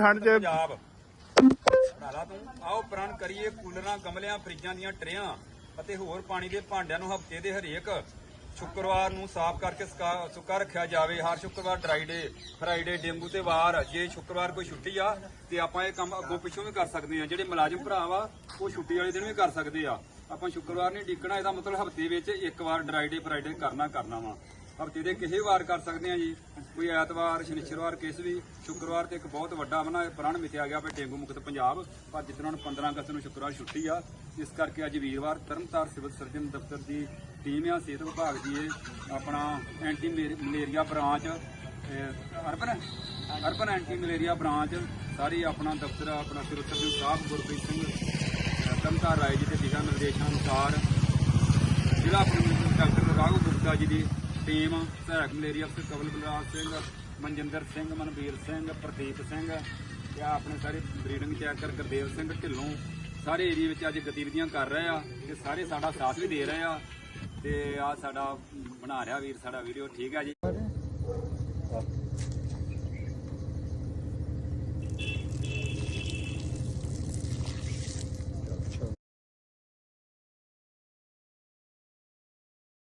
ਠੰਡ 'ਚ ਪੰਜਾਬ। ਨਾਲਾ ਤੋਂ। ਆਓ ਪ੍ਰਣ ਕਰੀਏ ਕੂਲਰਾਂ, ਗਮਲਿਆਂ, ਫਰਿੱਜਾਂ ਦੀਆਂ ਟਰੇਆਂ ਅਤੇ ਹੋਰ ਪਾਣੀ ਦੇ ਭਾਂਡਿਆਂ ਨੂੰ ਹਫ਼ਤੇ ਦੇ ਹਰੇਕ ਸ਼ੁੱਕਰਵਾਰ ਨੂੰ ਸਾਫ਼ ਕਰਕੇ ਸੁਕਾ- ਸੁੱਕਾ ਰੱਖਿਆ ਜਾਵੇ। ਹਰ ਸ਼ੁੱਕਰਵਾਰ ਡਰਾਈ ਡੇ ਫਰਾਈਡੇ ਡੇਂਗੂ ਤੇ ਵਾਰ। ਜੇ ਸ਼ੁੱਕਰਵਾਰ ਕੋਈ ਛੁੱਟੀ ਆ, ਤੇ ਆਪਾਂ ਇਹ ਕੰਮ ਅੱਗੋਂ ਪਿੱਛੋਂ ਵੀ ਕਰ ਸਕਦੇ ਆ। ਜਿਹੜੇ ਮੁਲਾਜ਼ਮ ਭਰਾ ਵਾ, ਉਹ ਛੁੱਟੀ ਵਾਲੇ ਦਿਨ ਵੀ ਕਰ ਸਕਦੇ ਆ। ਆਪਾਂ ਸ਼ੁੱਕਰਵਾਰ ਨਹੀਂ ਡਿੱਕਣਾ ਇਹਦਾ ਮਤਲਬ ਹਫ਼ਤੇ ਵਿੱਚ ਇੱਕ ਵਾਰ ਡਰਾਈ ਡੇ ਫਰਾਈਡੇ ਕਰਨਾ ਕਰਨਾ ਵਾ। ਹਫ਼ਤੇ ਦੇ ਕਿਸੇ ਵਾਰ ਕਰ ਸਕਦੇ ਆ ਜੀ। ਕੋਈ ਐਤਵਾਰ ਸ਼ਨੀਚਰਵਾਰ ਕੇਸ ਵੀ, ਸ਼ੁੱਕਰਵਾਰ ਤੇ ਇੱਕ ਬਹੁਤ ਵੱਡਾ ਬਣਾ ਪ੍ਰਣ ਮਿਥਿਆ ਗਿਆ ਵੀ ਡੇਂਗੂ ਮੁਕਤ ਪੰਜਾਬ। ਪਰ ਜਿੱਦਣ ਹੁਣ 15 ਅਗਸਤ ਨੂੰ ਸ਼ੁੱਕਰਵਾਰ ਛੁੱਟੀ ਆ, ਇਸ ਕਰਕੇ ਅੱਜ ਵੀਰਵਾਰ ਤਰਨਤਾਰ ਸਿਵਲ ਸਰਜਨ ਦਫ਼ਤਰ ਦੀ ਟੀਮ ਆ, ਸਿਹਤ ਵਿਭਾਗ ਦੀ ਇਹ ਆਪਣਾ anti ਮਲੇ- malaria branch urban urban anti malaria branch, ਸਾਰੀ ਆਪਣਾ ਦਫ਼ਤਰ, ਆਪਣਾ ਸੁਰੱਖਿਆ ਸਿੰਘ ਸਾਹਿਬ ਗੁਰਪ੍ਰੀਤ ਸਿੰਘ, ਅਹ ਤਰਨਤਾਰ ਰਾਏ ਜੀ ਦੇ ਦਿਸ਼ਾ ਨਿਰਦੇਸ਼ਾਂ ਅਨੁਸਾਰ ਜ਼ਿਲ੍ਹਾ ਡਾਕਟਰ ਰਾਘਵ ਗੁਪਤਾ ਜੀ ਦੀ ਟੀਮ ਸਹਾਇਕ ਮਲੇਰੀਆ ਅਫਸਰ ਕਵਲ ਬਲਰਾਜ ਸਿੰਘ, ਮਨਜਿੰਦਰ ਸਿੰਘ ਮਨਵੀਰ ਸਿੰਘ, ਪ੍ਰਦੀਪ ਸਿੰਘ ਤੇ ਆਹ ਆਪਣੇ ਸਾਰੇ ਬਰੀਡਿੰਗ ਚੈਕਰ ਗੁਰਦੇਵ ਸਿੰਘ ਢਿੱਲੋਂ। ਸਾਰੇ ਏਰੀਆ ਵਿੱਚ ਅੱਜ ਗਤੀਵਿਧੀਆਂ ਕਰ ਰਹੇ ਆ ਤੇ ਸਾਰੇ ਸਾਡਾ ਸਾਥ ਵੀ ਦੇ ਰਹੇ ਆ ਤੇ ਆ ਸਾਡਾ ਬਣਾ ਰਿਹਾ ਵੀਰ, ਸਾਡਾ ਵੀਡੀਓ ਠੀਕ ਆ ਜੀ।